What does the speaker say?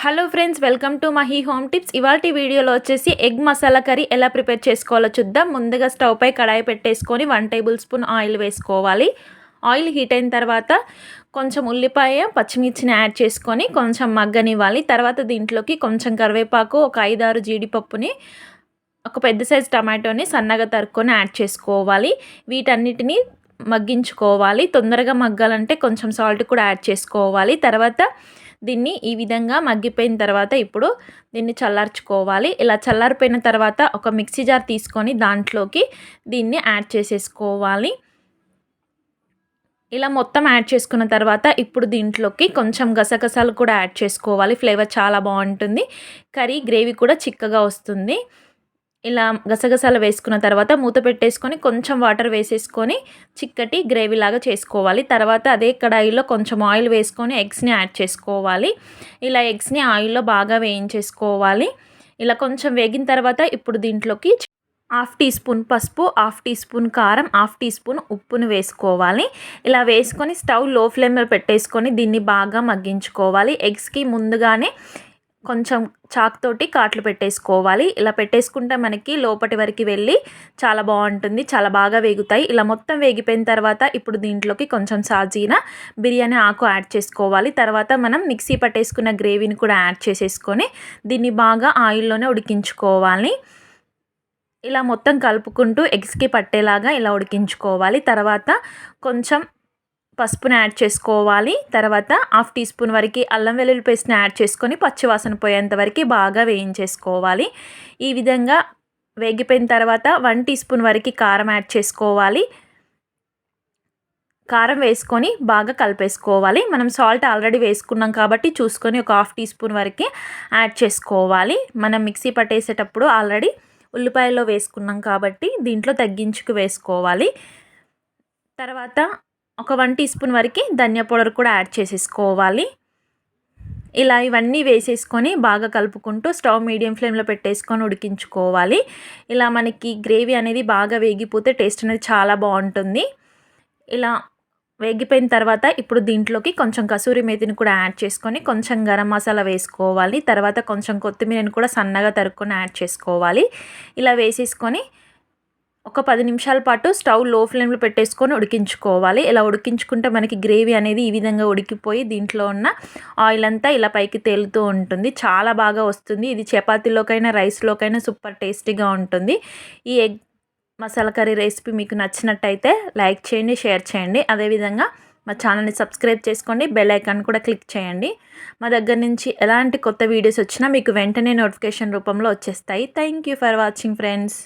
Hello friends welcome to Mahi home tips ఇవాళ వీడియోలో వచ్చేసి ఎగ్ మసాలా కర్రీ ఎలా ప్రిపేర్ చేసుకోవాలో చూద్దాం. ముందుగా స్టవ్ పై కడాయి పెట్టేసుకొని వన్ టేబుల్ స్పూన్ ఆయిల్ వేసుకోవాలి. ఆయిల్ హీట్ అయిన తర్వాత కొంచెం ఉల్లిపాయ పచ్చిమిర్చిని యాడ్ చేసుకొని కొంచెం మగ్గనివ్వాలి. తర్వాత దీంట్లోకి కొంచెం కరివేపాకు ఒక ఐదారు జీడిపప్పుని ఒక పెద్ద సైజ్ టమాటోని సన్నగా తరుక్కొని యాడ్ చేసుకోవాలి. వీటన్నిటిని మగ్గించుకోవాలి. తొందరగా మగ్గాలంటే కొంచెం సాల్ట్ కూడా యాడ్ చేసుకోవాలి. తర్వాత దీన్ని ఈ విధంగా మగ్గిపోయిన తర్వాత ఇప్పుడు దీన్ని చల్లార్చుకోవాలి. ఇలా చల్లారిపోయిన తర్వాత ఒక మిక్సీ జార్ తీసుకొని దాంట్లోకి దీన్ని యాడ్ చేసేసుకోవాలి. ఇలా మొత్తం యాడ్ చేసుకున్న తర్వాత ఇప్పుడు దీంట్లోకి కొంచెం గసగసాలు కూడా యాడ్ చేసుకోవాలి. ఫ్లేవర్ చాలా బాగుంటుంది. కర్రీ గ్రేవీ కూడా చిక్కగా వస్తుంది. ఇలా గసగసాలు వేసుకున్న తర్వాత మూత పెట్టేసుకొని కొంచెం వాటర్ వేసేసుకొని చిక్కటి గ్రేవీ లాగా చేసుకోవాలి. తర్వాత అదే కడాయిలో కొంచెం ఆయిల్ వేసుకొని ఎగ్స్ని యాడ్ చేసుకోవాలి. ఇలా ఎగ్స్ని ఆయిల్లో బాగా వేయించేసుకోవాలి. ఇలా కొంచెం వేగిన తర్వాత ఇప్పుడు దీంట్లోకి హాఫ్ టీ స్పూన్ పసుపు హాఫ్ టీ స్పూన్ కారం హాఫ్ టీ స్పూన్ ఉప్పును వేసుకోవాలి. ఇలా వేసుకొని స్టవ్లో ఫ్లేమ్లో పెట్టేసుకొని దీన్ని బాగా మగ్గించుకోవాలి. ఎగ్స్కి ముందుగానే కొంచెం చాక్ తోటి కాట్లు పెట్టేసుకోవాలి. ఇలా పెట్టేసుకుంటే మనకి లోపటి వరకు వెళ్ళి చాలా బాగుంటుంది. చాలా బాగా వేగుతాయి. ఇలా మొత్తం వేగిపోయిన తర్వాత ఇప్పుడు దీంట్లోకి కొంచెం సాజీన బిర్యానీ ఆకు యాడ్ చేసుకోవాలి. తర్వాత మనం మిక్సీ పట్టేసుకున్న గ్రేవీని కూడా యాడ్ చేసేసుకొని దీన్ని బాగా ఆయిల్లోనే ఉడికించుకోవాలి. ఇలా మొత్తం కలుపుకుంటూ ఎగ్స్కి పట్టేలాగా ఇలా ఉడికించుకోవాలి. తర్వాత కొంచెం పసుపుని యాడ్ చేసుకోవాలి. తర్వాత హాఫ్ టీ స్పూన్ వరకు అల్లం వెల్లుల్లి పేస్ట్ని యాడ్ చేసుకొని పచ్చివాసన పోయేంత వరకు బాగా వేయించేసుకోవాలి. ఈ విధంగా వేగిపోయిన తర్వాత వన్ టీ స్పూన్ వరకు కారం యాడ్ చేసుకోవాలి. కారం వేసుకొని బాగా కలిపేసుకోవాలి. మనం సాల్ట్ ఆల్రెడీ వేసుకున్నాం కాబట్టి చూసుకొని ఒక హాఫ్ టీ స్పూన్ వరకు యాడ్ చేసుకోవాలి. మనం మిక్సీ పట్టేసేటప్పుడు ఆల్రెడీ ఉల్లిపాయలో వేసుకున్నాం కాబట్టి దీంట్లో తగ్గించుకు వేసుకోవాలి. తర్వాత ఒక వన్ టీ స్పూన్ వరకు ధనియా పౌడర్ కూడా యాడ్ చేసేసుకోవాలి. ఇలా ఇవన్నీ వేసేసుకొని బాగా కలుపుకుంటూ స్టవ్ మీడియం ఫ్లేమ్లో పెట్టేసుకొని ఉడికించుకోవాలి. ఇలా మనకి గ్రేవీ అనేది బాగా వేగిపోతే టేస్ట్ అనేది చాలా బాగుంటుంది. ఇలా వేగిపోయిన తర్వాత ఇప్పుడు దీంట్లోకి కొంచెం కసూరి మేతిని కూడా యాడ్ చేసుకొని కొంచెం గరం మసాలా వేసుకోవాలి. తర్వాత కొంచెం కొత్తిమీరని కూడా సన్నగా తరుక్కొని యాడ్ చేసుకోవాలి. ఇలా వేసేసుకొని ఒక పది నిమిషాల పాటు స్టవ్లో ఫ్లేమ్లో పెట్టేసుకొని ఉడికించుకోవాలి. ఇలా ఉడికించుకుంటే మనకి గ్రేవీ అనేది ఈ విధంగా ఉడికిపోయి దీంట్లో ఉన్న ఆయిల్ అంతా ఇలా పైకి తేలుతూ ఉంటుంది. చాలా బాగా వస్తుంది. ఇది చపాతీలోకైనా రైస్లోకైనా సూపర్ టేస్టీగా ఉంటుంది. ఈ ఎగ్ మసాలా కర్రీ రెసిపీ మీకు నచ్చినట్టయితే లైక్ చేయండి షేర్ చేయండి. అదేవిధంగా మా ఛానల్ని సబ్స్క్రైబ్ చేసుకోండి. బెల్ ఐకాన్ కూడా క్లిక్ చేయండి. మా దగ్గర నుంచి ఎలాంటి కొత్త వీడియోస్ వచ్చినా మీకు వెంటనే నోటిఫికేషన్ రూపంలో వచ్చేస్తాయి. Thank you for watching friends.